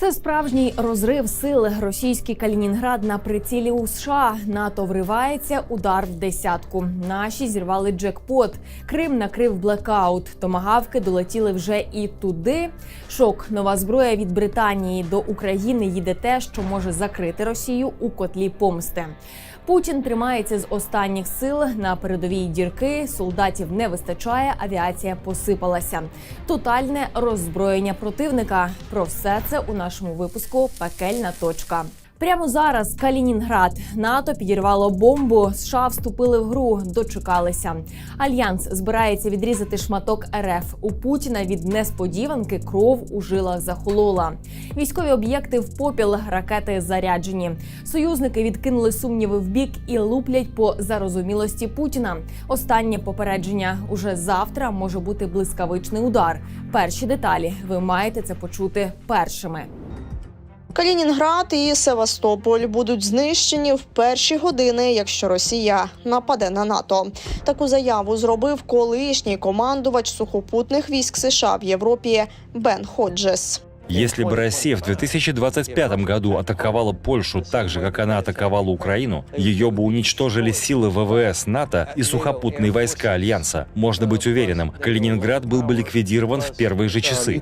Це справжній розрив сил. Російський Калінінград на прицілі у США. НАТО вривається, удар в десятку. Наші зірвали джекпот. Крим накрив блекаут. Томагавки долетіли вже і туди. Шок. Нова зброя від Британії до України їде те, що може закрити Росію у котлі помсти. Путін тримається з останніх сил на передовій дірки. Солдатів не вистачає, авіація посипалася. Тотальне роззброєння противника. Про все це у нашому випуску Пекельна точка. Прямо зараз Калінінград НАТО підірвало бомбу. США вступили в гру, дочекалися. Альянс збирається відрізати шматок РФ. У Путіна від несподіванки кров у жилах захолола. Військові об'єкти в попіл, ракети заряджені. Союзники відкинули сумніви в бік і луплять по зарозумілості Путіна. Останнє попередження уже завтра може бути блискавичний удар. Перші деталі ви маєте це почути першими. Калінінград і Севастополь будуть знищені в перші години, якщо Росія нападе на НАТО. Таку заяву зробив колишній командувач сухопутних військ США в Європі Бен Ходжес. Если бы Россия в 2025 году атаковала Польшу так же, как она атаковала Украину, ее бы уничтожили силы ВВС НАТО и сухопутные войска Альянса. Можно быть уверенным, Калининград был бы ликвидирован в первые же часы.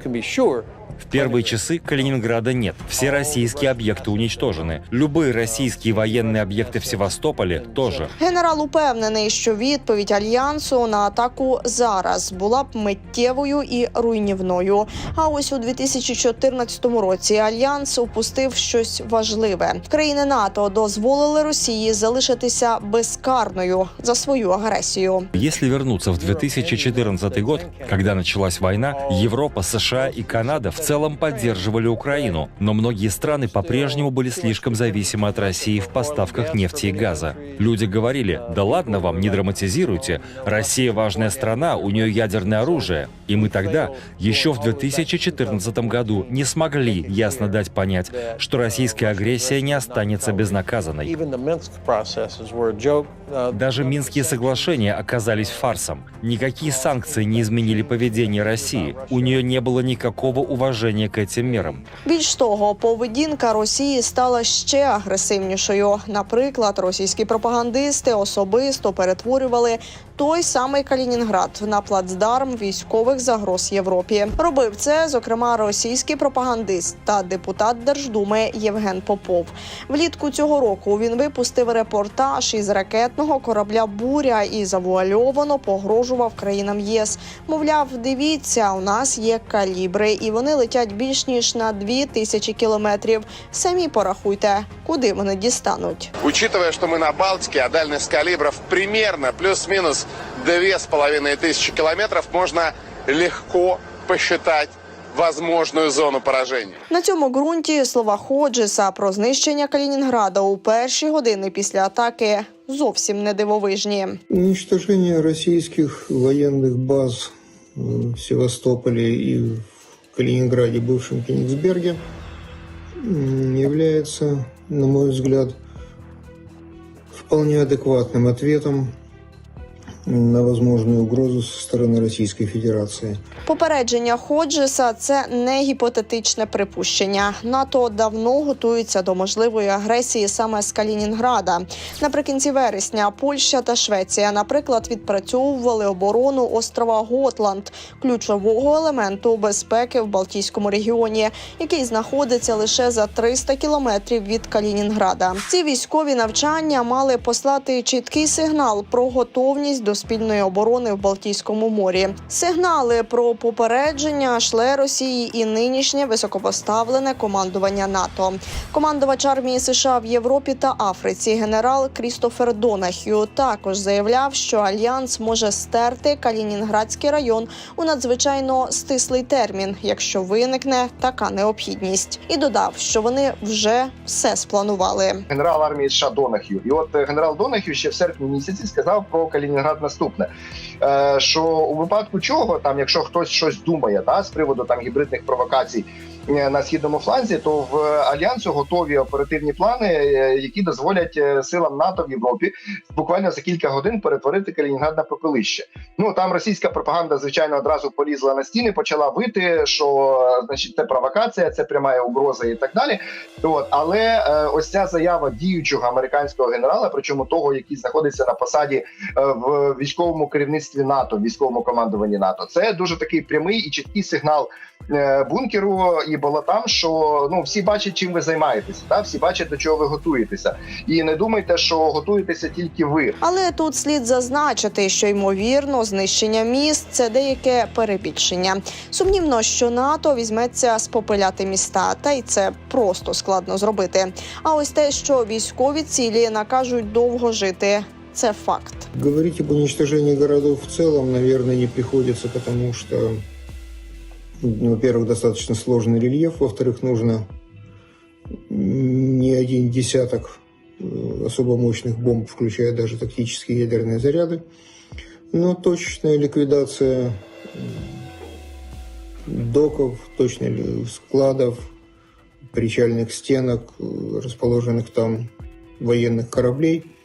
В первые часы Калининграда нет. Все российские объекты уничтожены. Любые российские военные объекты в Севастополе тоже. Генерал упевнений, що відповідь альянсу на атаку зараз була б миттєвою і руйнівною. А ось у 2014 році альянс упустив щось важливе. Країни НАТО дозволили Росії залишитися безкарною за свою агресію. Если вернуться в 2014 год, когда началась война, Европа, США и Канада в целом поддерживали Украину, но многие страны по-прежнему были слишком зависимы от России в поставках нефти и газа. Люди говорили, да ладно вам, не драматизируйте, Россия важная страна, у нее ядерное оружие. И мы тогда, еще в 2014 году, не смогли ясно дать понять, что российская агрессия не останется безнаказанной. Даже Минские соглашения оказались фарсом. Никакие санкции не изменили поведение России. У нее не было никакого уважения к этим мерам. Більш того, поведінка Росії стала ще агресивнішою. Наприклад, російські пропагандисти особисто перетворювали той самий Калінінград на плацдарм військових загроз Європі. Робив це, зокрема, російський пропагандист та депутат Держдуми Євген Попов. Влітку цього року він випустив репортаж із ракетного корабля Буря і завуальовано погрожував країнам ЄС. Мовляв, дивіться, у нас є калібри, і вони летять більш ніж на дві тисячі кілометрів. Самі порахуйте, куди вони дістануть. Учитывая, что мы на Балтике, а дальность калибров примерно плюс-минус две с половиной тысячи километров, можно легко посчитать возможную зону поражения. На цьому ґрунті слова Ходжеса про знищення Калінінграда у перші години після атаки зовсім не дивовижні. Уничтожение российских военных баз э, в Севастополе и в Калининграде, бывшем Кенигсберге, м, является, на мой взгляд, вполне адекватным ответом на возможную угрозу со стороны Российской Федерации. Попередження Ходжеса це не гіпотетичне припущення. НАТО давно готується до можливої агресії саме з Калінінграда. Наприкінці вересня Польща та Швеція, наприклад, відпрацьовували оборону острова Готланд, ключового елементу безпеки в Балтійському регіоні, який знаходиться лише за 300 кілометрів від Калінінграда. Ці військові навчання мали послати чіткий сигнал про готовність до спільної оборони в Балтійському морі. Сигнали про попередження шле Росії і нинішнє високопоставлене командування НАТО. Командувач армії США в Європі та Африці, генерал Крістофер Донахью, також заявляв, що альянс може стерти Калінінградський район у надзвичайно стислий термін, якщо виникне така необхідність, і додав, що вони вже все спланували. генерал армії США Донахью. І от е, генерал Донахью ще в серпні місяці сказав про Калінінград наступне: е, що у випадку чого, там, якщо хтось щось думає, да, з приводу там гібридних провокацій на східному фланзі, то в альянсу готові оперативні плани, е, які дозволять е, силам НАТО в Європі буквально за кілька годин перетворити Калінінград на попелище. Ну там російська пропаганда, звичайно, одразу полізла на стіни, почала вити, що е, значить це провокація, це пряма угроза і так далі. От але е, ось ця заява діючого американського генерала, причому того, який знаходиться на посаді е, в військовому керівництві НАТО, військовому командуванні НАТО, це дуже такий прямий і чіткий сигнал е, бункеру і болотам, що ну всі бачать, чим ви займаєтеся, та всі бачать до чого ви готуєтеся, і не думайте, що готуєтеся тільки ви. Але тут слід зазначити, що ймовірно знищення міст це деяке перебільшення. Сумнівно, що НАТО візьметься спопиляти міста, та й це просто складно зробити. А ось те, що військові цілі накажуть довго жити, це факт. Говорить об уничтожении городов в целом, наверное, не приходится, потому что, во-первых, достаточно сложный рельеф, во-вторых, нужно не один десяток э, особо мощных бомб, включая даже тактические ядерные заряды. Но точечная ликвидация доков, точная ли- складов, причальных стенок, э, расположенных там военных кораблей –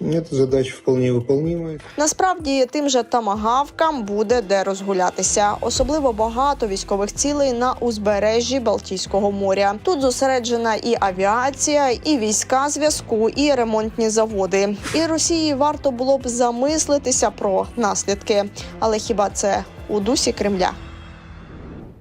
эта задача вполне выполнимая. Насправді тим же тамагавкам буде де розгулятися. Особливо багато військових цілей на узбережжі Балтійського моря. Тут зосереджена і авіація, і війська зв'язку, і ремонтні заводи. І Росії варто було б замислитися про наслідки. Але хіба це у дусі Кремля?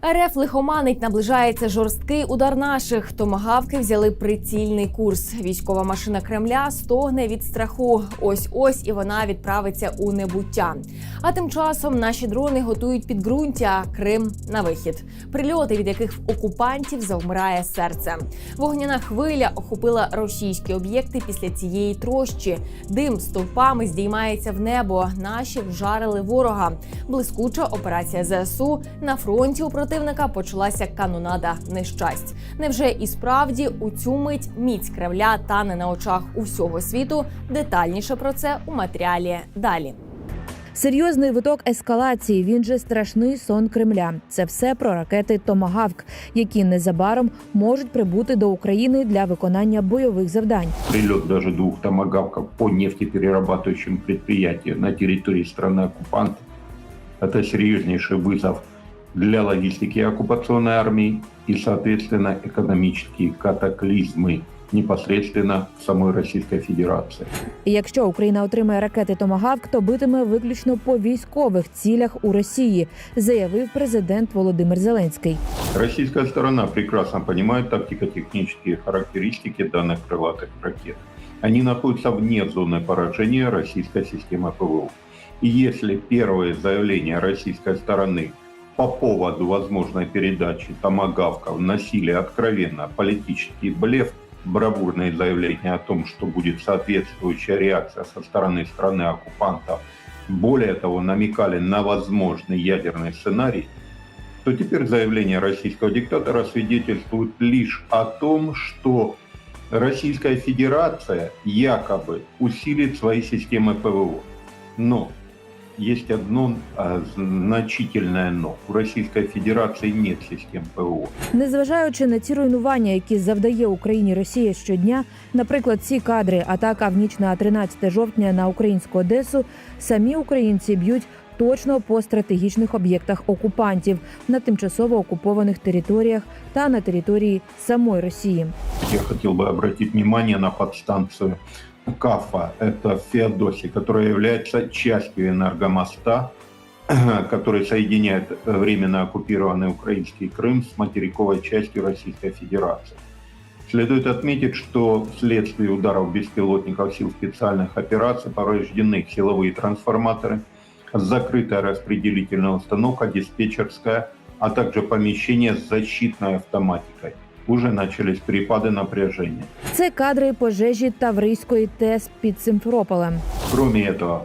РФ лихоманить наближається жорсткий удар наших. Томагавки взяли прицільний курс. Військова машина Кремля стогне від страху. Ось ось і вона відправиться у небуття. А тим часом наші дрони готують підґрунтя Крим на вихід. Прильоти, від яких окупантів завмирає серце. Вогняна хвиля охопила російські об'єкти після цієї трощі. Дим стовпами здіймається в небо. Наші вжарили ворога. Блискуча операція ЗСУ на фронті у противника почалася канонада нещасть. Невже і справді у цю мить міць Кремля тане на очах усього світу? Детальніше про це у матеріалі далі. Серйозний виток ескалації. Він же страшний сон Кремля. Це все про ракети Томагавк, які незабаром можуть прибути до України для виконання бойових завдань. прилет даже двух томагавков по нефтеперерабатывающим предприятиям на территории страны-оккупанта. Это серьезнейший вызов для логистики оккупационной армии и, соответственно, экономические катаклизмы непосредственно в самой Российской Федерации. І якщо Україна отримає ракети Томагавк, то битиме виключно по військових цілях у Росії, заявив президент Володимир Зеленський. Российская сторона прекрасно понимает тактико-технические характеристики данных крылатых ракет. Они находятся вне зоны поражения российской системы ПВО. И если первые заявления российской стороны по поводу возможной передачи томагавков носили откровенно политический блеф, бравурные заявления о том, что будет соответствующая реакция со стороны страны-оккупанта, более того, намекали на возможный ядерный сценарий, то теперь заявления российского диктатора свидетельствуют лишь о том, что Российская Федерация якобы усилит свои системы ПВО. Но есть одно а, значительное но. У Российской Федерации нет систем ПВО. Незважаючи на ці руйнування, які завдає Україні Росія щодня, наприклад, ці кадри атака в ніч на 13 жовтня на українську Одесу, самі українці б'ють. Точно по стратегічних об'єктах окупантів на тимчасово окупованих територіях та на території самої Росії. Я хотел бы обратить внимание на подстанцию КАФа, это в Феодосии, которая является частью энергомоста, который соединяет временно оккупированный украинский Крым с материковой частью Российской Федерации. Следует отметить, что вследствие ударов беспилотников сил специальных операций повреждены силовые трансформаторы, закрытая распределительная установка, диспетчерская, а также помещение с защитной автоматикой. Уже начались перепады напряжения. Це кадри пожежі Таврійської ТЕС під Симферополем. Кроме этого,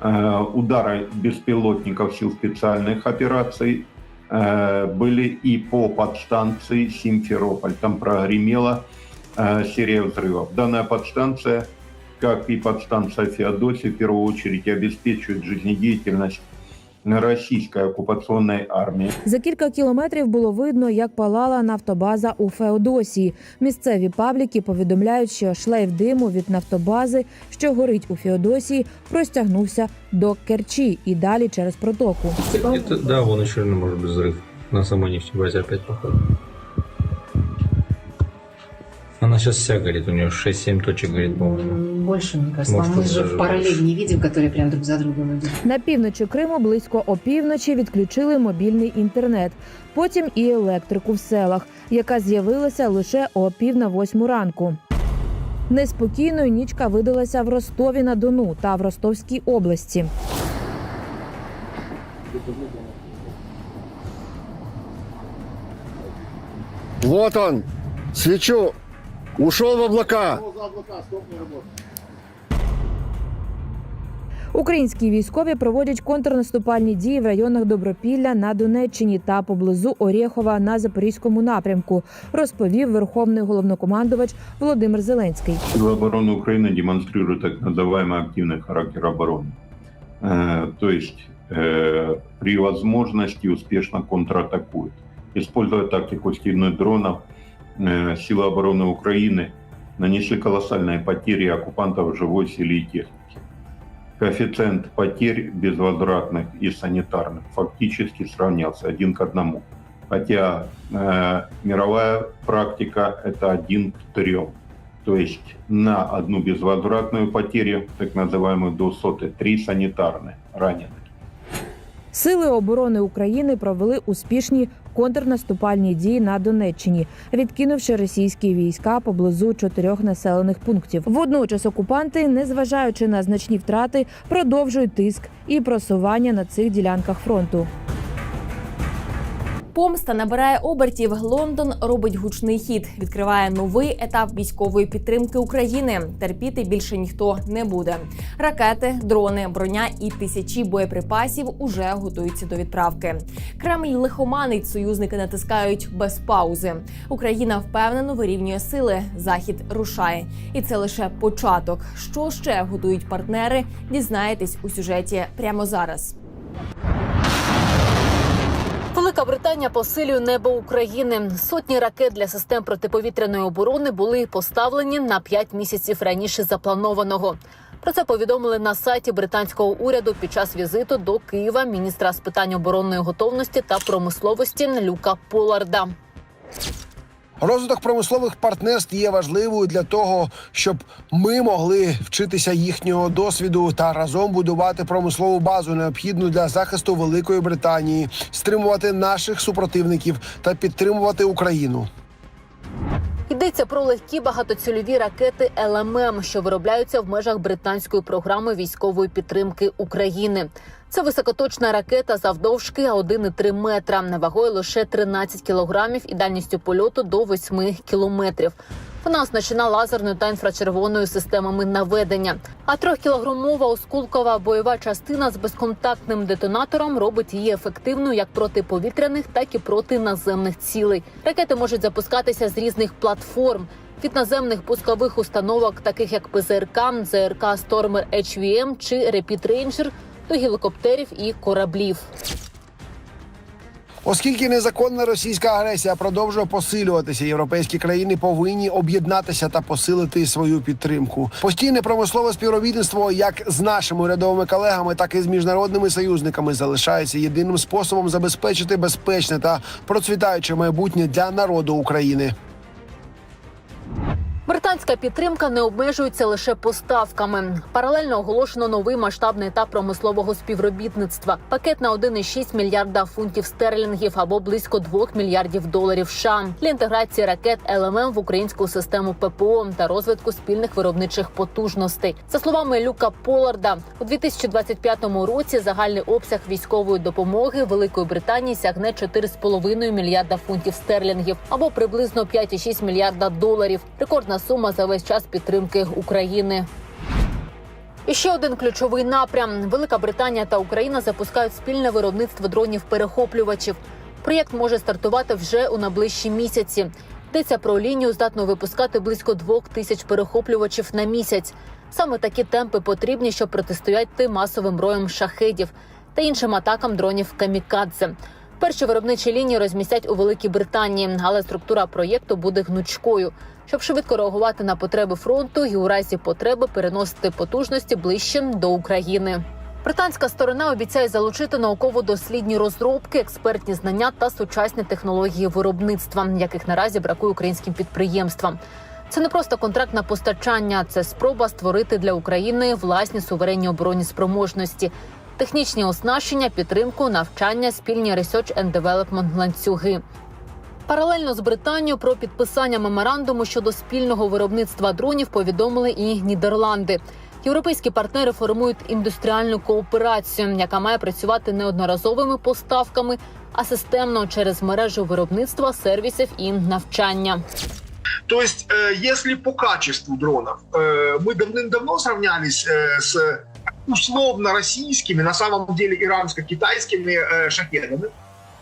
э, удары беспилотников сил специальных операций э, были и по подстанции Симферополь. Там прогремела э, серия взрывов. Данная подстанция, как и подстанция Феодосии, в первую очередь обеспечивает жизнедеятельность российской оккупационной армии За кілька кілометрів було видно, як палала нафтобаза у Феодосії. Місцеві пабліки повідомляють, що шлейф диму від нафтобази, що горить у Феодосії, простягнувся до Керчі і далі через протоку. Это, да, вон еще один может быть взрыв. На самой нефтебазе опять походу. Она сейчас вся горит, у нее 6-7 точек горит, по-моему. Больше, мне кажется. Может, мы же даже в параллель не видим, прям друг за другом идут. На півночі Криму близько опівночі відключили мобільний інтернет, потім і електрику в селах, яка з'явилася лише о пів на восьму ранку. Неспокійною нічка видалася в Ростові на Дону та в Ростовській області. Вот он, свечу, ушел в облака. Українські військові проводять контрнаступальні дії в районах Добропілля на Донеччині та поблизу Орєхова на Запорізькому напрямку, розповів верховний головнокомандувач Володимир Зеленський. Силы обороны Украины демонстрируют так называемый активный характер обороны. Э, То есть э, при возможности успешно контратакуют. Используя тактику стильных дронов, э, силы обороны Украины нанесли колоссальные потери оккупантов в живой силе и технике. Коэффициент потерь безвозвратных и санитарных фактически сравнялся один к одному. Хотя э, мировая практика это один к трем. То есть на одну безвозвратную потерю, так называемую до соты, три санитарные ранены. Сили оборони України провели успішні контрнаступальні дії на Донеччині, відкинувши російські війська поблизу чотирьох населених пунктів. Водночас окупанти, незважаючи на значні втрати, продовжують тиск і просування на цих ділянках фронту. Помста набирає обертів. Лондон робить гучний хід, відкриває новий етап військової підтримки України. Терпіти більше ніхто не буде. Ракети, дрони, броня і тисячі боєприпасів уже готуються до відправки. Кремль лихоманить, союзники натискають без паузи. Україна впевнено вирівнює сили. Захід рушає, і це лише початок. Що ще готують партнери? Дізнаєтесь у сюжеті прямо зараз. Велика Британія посилює небо України. Сотні ракет для систем протиповітряної оборони були поставлені на 5 місяців раніше запланованого. Про це повідомили на сайті британського уряду під час візиту до Києва міністра з питань оборонної готовності та промисловості Люка Поларда. Розвиток промислових партнерств є важливою для того, щоб ми могли вчитися їхнього досвіду та разом будувати промислову базу, необхідну для захисту Великої Британії, стримувати наших супротивників та підтримувати Україну. Йдеться про легкі багатоцільові ракети ЛММ, що виробляються в межах британської програми військової підтримки України. Це високоточна ракета завдовжки 1,3 метра, вагою лише 13 кілограмів і дальністю польоту до 8 кілометрів. Вона оснащена лазерною та інфрачервоною системами наведення. А трьохкілограмова осколкова бойова частина з безконтактним детонатором робить її ефективною як проти повітряних, так і проти наземних цілей. Ракети можуть запускатися з різних платформ. Від наземних пускових установок, таких як ПЗРК, ЗРК Stormer HVM чи Rapid Ranger, до гелікоптерів і кораблів. Оскільки незаконна російська агресія продовжує посилюватися, європейські країни повинні об'єднатися та посилити свою підтримку. Постійне промислове співробітництво як з нашими урядовими колегами, так і з міжнародними союзниками залишається єдиним способом забезпечити безпечне та процвітаюче майбутнє для народу України. Британська підтримка не обмежується лише поставками. Паралельно оголошено новий масштабний етап промислового співробітництва. Пакет на 1,6 мільярда фунтів стерлінгів або близько 2 мільярдів доларів США для інтеграції ракет ЛММ в українську систему ППО та розвитку спільних виробничих потужностей. За словами Люка Поларда, у 2025 році загальний обсяг військової допомоги Великої Британії сягне 4,5 мільярда фунтів стерлінгів або приблизно 5,6 мільярда доларів. Рекордна сума за весь час підтримки України. І ще один ключовий напрям: Велика Британія та Україна запускають спільне виробництво дронів-перехоплювачів. Проєкт може стартувати вже у найближчі місяці. Йдеться про лінію, здатну випускати близько двох тисяч перехоплювачів на місяць. Саме такі темпи потрібні, щоб протистояти масовим роям шахедів. та іншим атакам дронів камікадзе. Перші виробничі лінії розмістять у Великій Британії, але структура проєкту буде гнучкою, щоб швидко реагувати на потреби фронту і у разі потреби переносити потужності ближче до України. Британська сторона обіцяє залучити науково-дослідні розробки, експертні знання та сучасні технології виробництва, яких наразі бракує українським підприємствам. Це не просто контракт на постачання, це спроба створити для України власні суверенні оборонні спроможності, технічні оснащення, підтримку, навчання, спільні research and development ланцюги. Паралельно з Британією про підписання меморандуму щодо спільного виробництва дронів повідомили і Нідерланди. Європейські партнери формують індустріальну кооперацію, яка має працювати не одноразовими поставками, а системно через мережу виробництва, сервісів і навчання. То есть, э, если по качеству дронов э, мы давным-давно сравнялись э, с условно российскими, на самом деле иранско-китайскими э, шахедами,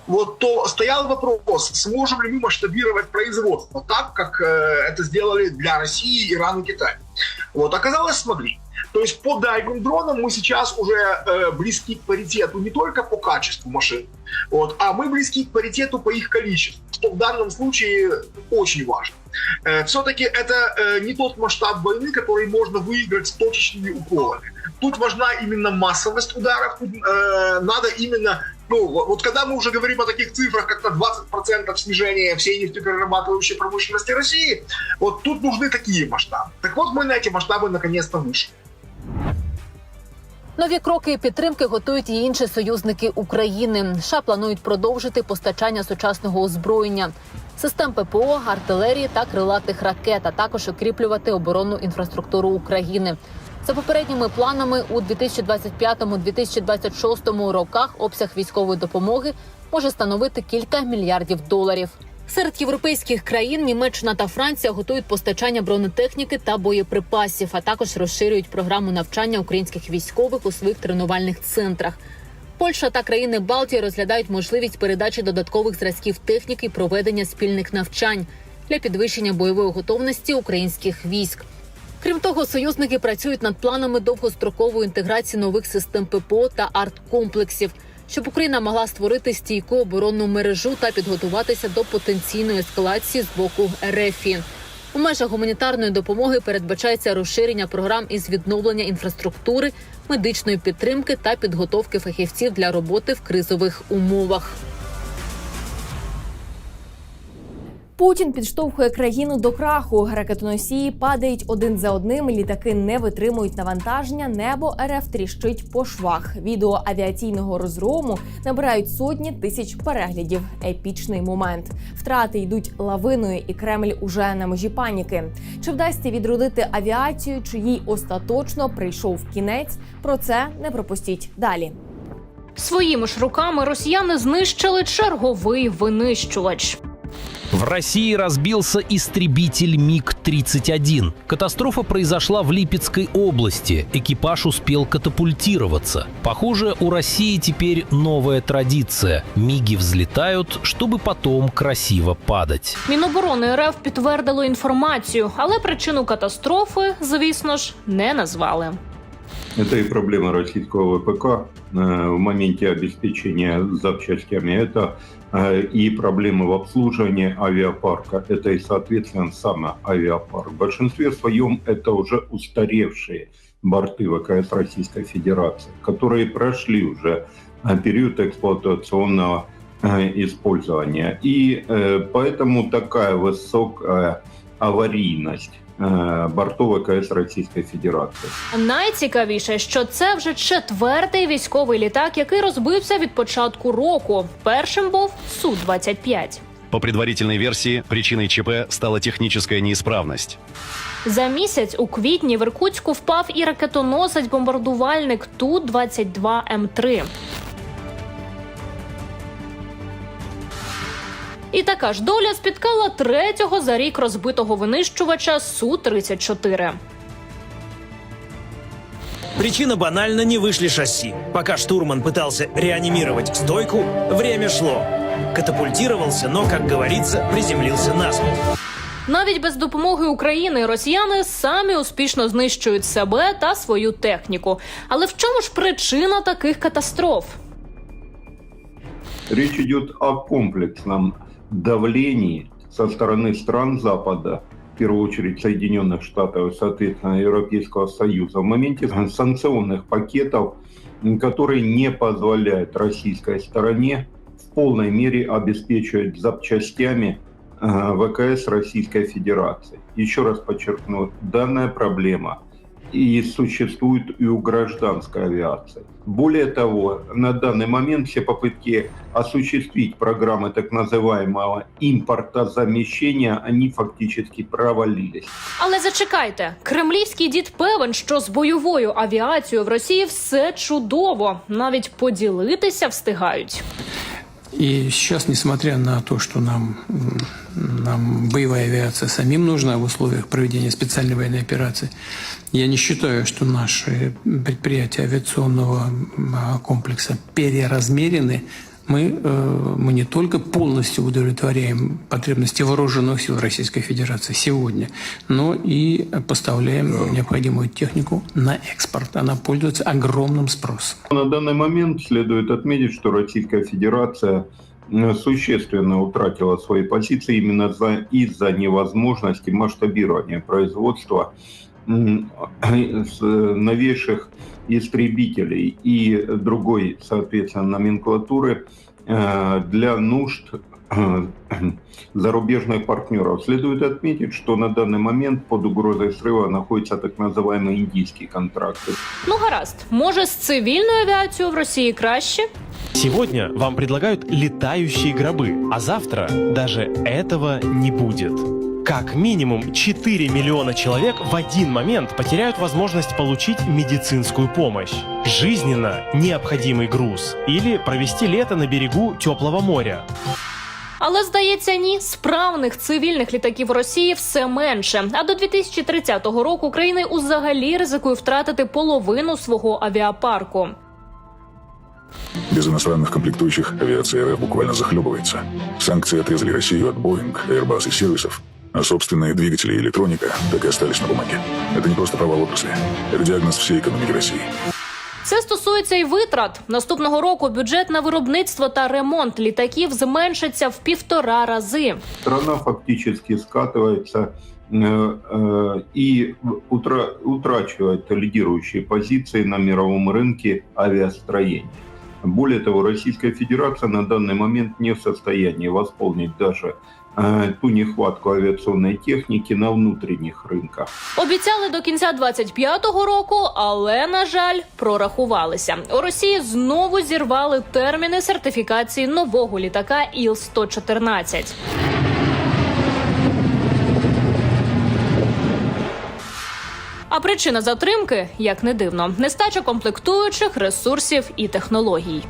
вот, то стоял вопрос, сможем ли мы масштабировать производство так, как э, это сделали для России, Ирана и Китая. Вот, оказалось, смогли. То есть по дальним дронам мы сейчас уже э, близки к паритету не только по качеству машин, вот, а мы близки к паритету по их количеству, что в данном случае очень важно. Э, Все-таки это э, не тот масштаб войны, который можно выиграть точечными уколами. Тут важна именно массовость ударов, тут э, надо именно ну, вот вот когда мы уже говорим о таких цифрах, как на 20% снижения всей нефтеперерабатывающей промышленности России, вот тут нужны такие масштабы. Так вот, мы на эти масштабы наконец-то вышли. Нові кроки і підтримки готують і інші союзники України. США планують продовжити постачання сучасного озброєння, систем ППО, артилерії та крилатих ракет, а також укріплювати оборонну інфраструктуру України. За попередніми планами у 2025-2026 роках обсяг військової допомоги може становити кілька мільярдів доларів. Серед європейських країн Німеччина та Франція готують постачання бронетехніки та боєприпасів, а також розширюють програму навчання українських військових у своїх тренувальних центрах. Польща та країни Балтії розглядають можливість передачі додаткових зразків техніки проведення спільних навчань для підвищення бойової готовності українських військ. Крім того, союзники працюють над планами довгострокової інтеграції нових систем ППО та арткомплексів, щоб Україна могла створити стійку оборонну мережу та підготуватися до потенційної ескалації з боку РФ. У межах гуманітарної допомоги передбачається розширення програм із відновлення інфраструктури, медичної підтримки та підготовки фахівців для роботи в кризових умовах. Путін підштовхує країну до краху. Ракетоносії падають один за одним. Літаки не витримують навантаження. Небо РФ тріщить по швах. Відео авіаційного розгрому набирають сотні тисяч переглядів. Епічний момент. Втрати йдуть лавиною, і Кремль уже на межі паніки. Чи вдасться відродити авіацію? Чи їй остаточно прийшов кінець? Про це не пропустіть далі. Своїми ж руками росіяни знищили черговий винищувач. В России разбился истребитель МиГ-31. Катастрофа произошла в Липецкой области. Экипаж успел катапультироваться. Похоже, у России теперь новая традиция. МиГи взлетают, чтобы потом красиво падать. Міноборони РФ підтвердило інформацію, але причину катастрофи, звісно ж, не назвали. Это и проблема российского ВПК э, в моменте обеспечения запчастями. Это э, и проблемы в обслуживании авиапарка. Это и, соответственно, сам авиапарк. В большинстве своем это уже устаревшие борты ВКС Российской Федерации, которые прошли уже э, период эксплуатационного э, использования. И э, поэтому такая высокая аварийность Е, борту КС Російської Федерації. Найцікавіше, що це вже четвертий військовий літак, який розбився від початку року. Першим був су 25 По предварительной версії причиною ЧП стала технічна неисправность. За місяць у квітні в Іркутську впав і ракетоносець бомбардувальник Ту 22 М3. І така ж доля спіткала третього за рік розбитого винищувача су 34 Причина банально не вышли шасси. Пока штурман пытался реанимировать стойку, время шло. Катапультировался, но, как говорится, приземлился на спину. Навіть без допомоги України росіяни самі успішно знищують себе та свою техніку. Але в чому ж причина таких катастроф? Речь идет о комплексном давлении со стороны стран Запада, в первую очередь Соединенных Штатов и, соответственно, Европейского Союза, в моменте санкционных пакетов, которые не позволяют российской стороне в полной мере обеспечивать запчастями э, ВКС Российской Федерации. Еще раз подчеркну, данная проблема и существует и у гражданской авиации. Более того, на данный момент все попытки осуществить программы так называемого импортозамещения, они фактически провалились. Але зачекайте, кремлівський дід певен, що з бойовою авіацією в Росії все чудово, навіть поділитися встигають. И сейчас, несмотря на то, что нам, нам боевая авиация самим нужна в условиях проведения специальной военной операции, я не считаю, что наши предприятия авиационного комплекса переразмерены. Мы, э, мы не только полностью удовлетворяем потребности вооруженных сил Российской Федерации сегодня, но и поставляем необходимую технику на экспорт. Она пользуется огромным спросом. На данный момент следует отметить, что Российская Федерация э, существенно утратила свои позиции именно за- из-за невозможности масштабирования производства м, с новейших истребителей и другой, соответственно, номенклатуры э, для нужд э, зарубежных партнеров. Следует отметить, что на данный момент под угрозой срыва находятся так называемые индийские контракты. Ну гаразд, може з цивільною авіацією в Росії краще? Сегодня вам предлагают летающие гробы, а завтра даже этого не будет. Как минимум 4 миллиона человек в один момент потеряют возможность получить медицинскую помощь, жизненно необходимый груз или провести лето на берегу теплого моря. Але здається, ні, справних цивільних літаків Росії все менше. А до 2030 року Україна узагалі ризикує втратити половину свого авіапарку. Без иностранных комплектующих авиация РФ буквально захлебывается. Санкции отрезали Россию от Boeing, Airbus и сервисов, а собственные двигатели и электроника так и остались на бумаге. Это не просто провал отрасли, это диагноз всей экономики России. Це стосується і витрат. Наступного року бюджет на виробництво та ремонт літаків зменшиться в півтора рази. страна фактически скатывается э, э, и утра- утрачивает лидирующие позиции на мировом рынке авиастроения. Более того, Российская Федерация на данный момент не в состоянии восполнить даже э, ту нехватку авиационной техники на внутренних рынках. Обіцяли до кінця 25-го року, але на жаль, прорахувалися. У Росії знову зірвали терміни сертифікації нового літака Іл-114. А причина затримки, як не дивно, нестача комплектуючих ресурсів і технологій.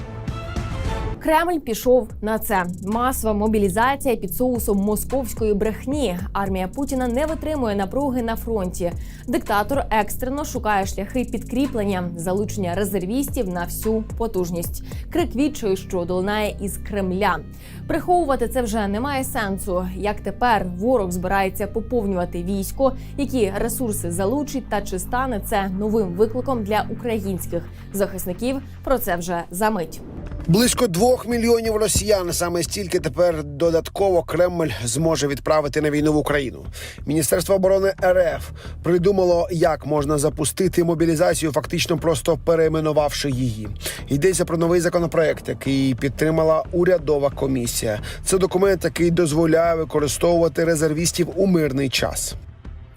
Кремль пішов на це. Масова мобілізація під соусом московської брехні. Армія Путіна не витримує напруги на фронті. Диктатор екстрено шукає шляхи підкріплення, залучення резервістів на всю потужність. Крик відчаю, що долинає із Кремля. Приховувати це вже немає сенсу. Як тепер ворог збирається поповнювати військо, які ресурси залучить, та чи стане це новим викликом для українських захисників? Про це вже за мить. Близько двох мільйонів росіян. Саме стільки тепер додатково Кремль зможе відправити на війну в Україну. Міністерство оборони РФ придумало, як можна запустити мобілізацію, фактично просто перейменувавши її. Йдеться про новий законопроект, який підтримала урядова комісія. Це документ, який дозволяє використовувати резервістів у мирний час.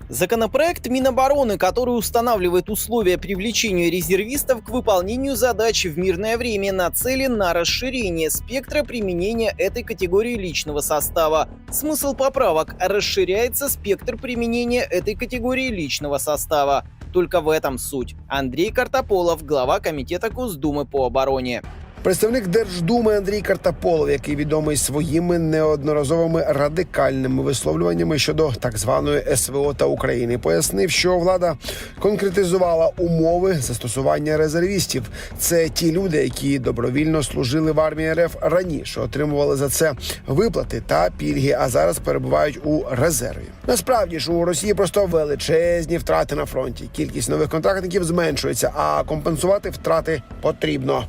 Законопроект Минобороны, который устанавливает условия привлечения резервистов к выполнению задач в мирное время, нацелен на расширение спектра применения этой категории личного состава. Смысл поправок – расширяется спектр применения этой категории личного состава. Только в этом суть. Андрей Картополов, глава Комитета Госдумы по обороне. Представник Держдуми Андрій Картаполов, який відомий своїми неодноразовими радикальними висловлюваннями щодо так званої СВО та України, пояснив, що влада конкретизувала умови застосування резервістів. Це ті люди, які добровільно служили в армії РФ раніше, отримували за це виплати та пільги, а зараз перебувають у резерві. Насправді ж у Росії просто величезні втрати на фронті. Кількість нових контрактників зменшується, а компенсувати втрати потрібно.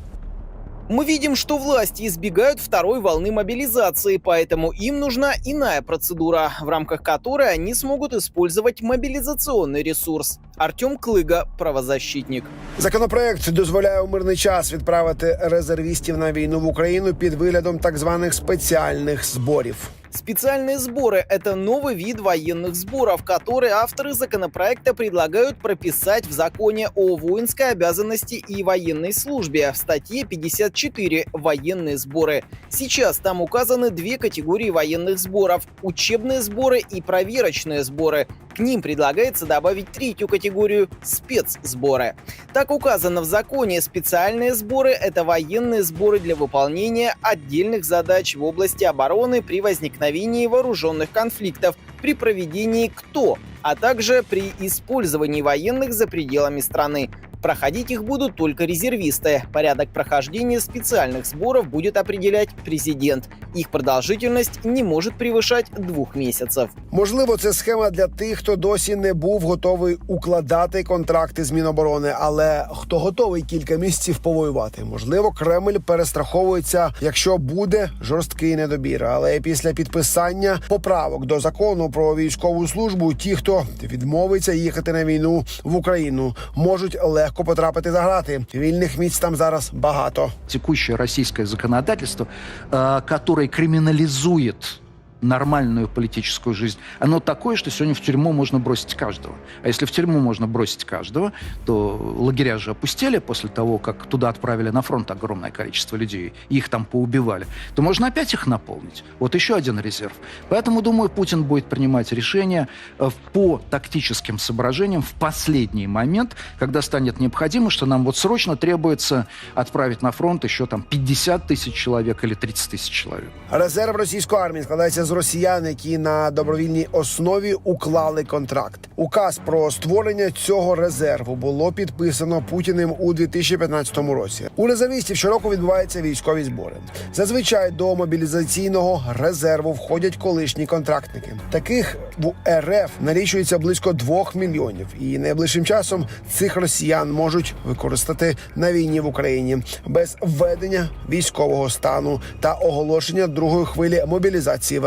Мы видим, что власти избегают второй волны мобилизации, поэтому им нужна иная процедура, в рамках которой они смогут использовать мобилизационный ресурс. Артем Клыга, правозащитник. Законопроект дозволяє у мирний час відправити резервістів на війну в Україну під виглядом так званих спеціальних зборів. Специальные сборы – это новый вид военных сборов, которые авторы законопроекта предлагают прописать в законе о воинской обязанности и военной службе в статье 54 «Военные сборы». Сейчас там указаны две категории военных сборов – учебные сборы и проверочные сборы. К ним предлагается добавить третью категорию – спецсборы. Так указано в законе, специальные сборы – это военные сборы для выполнения отдельных задач в области обороны при возникновении вооруженных конфликтов, при проведении КТО, а также при использовании военных за пределами страны. Проходить их будут только резервисты. Порядок прохождения специальных сборов будет определять президент. Их продолжительность не может превышать двух месяцев. Можливо, це схема для тих, хто досі не був готовий укладати контракти з Міноборони, але хто готовий кілька місяців повоювати. Можливо, Кремль перестраховується, якщо буде жорсткий недобір. Але після підписання поправок до закону про військову службу, ті, хто відмовиться їхати на війну в Україну, можуть легко потрапити за грати. Вільних місць там зараз багато. текущее російське законодательство, э, которое криминализует нормальную политическую жизнь, оно такое, что сегодня в тюрьму можно бросить каждого. А если в тюрьму можно бросить каждого, то лагеря же опустили после того, как туда отправили на фронт огромное количество людей, и их там поубивали, то можно опять их наполнить. Вот еще один резерв. Поэтому, думаю, Путин будет принимать решения э, по тактическим соображениям в последний момент, когда станет необходимо, что нам вот срочно требуется отправить на фронт еще там 50 тысяч человек или 30 тысяч человек. Резерв російської армії складається з росіян, які на добровільній основі уклали контракт. Указ про створення цього резерву було підписано Путіним у 2015 році. У резервістів щороку відбуваються військові збори. Зазвичай до мобілізаційного резерву входять колишні контрактники. Таких в РФ налічується близько двох мільйонів, і найближчим часом цих росіян можуть використати на війні в Україні без введення військового стану та оголошення другої хвилі мобілізації в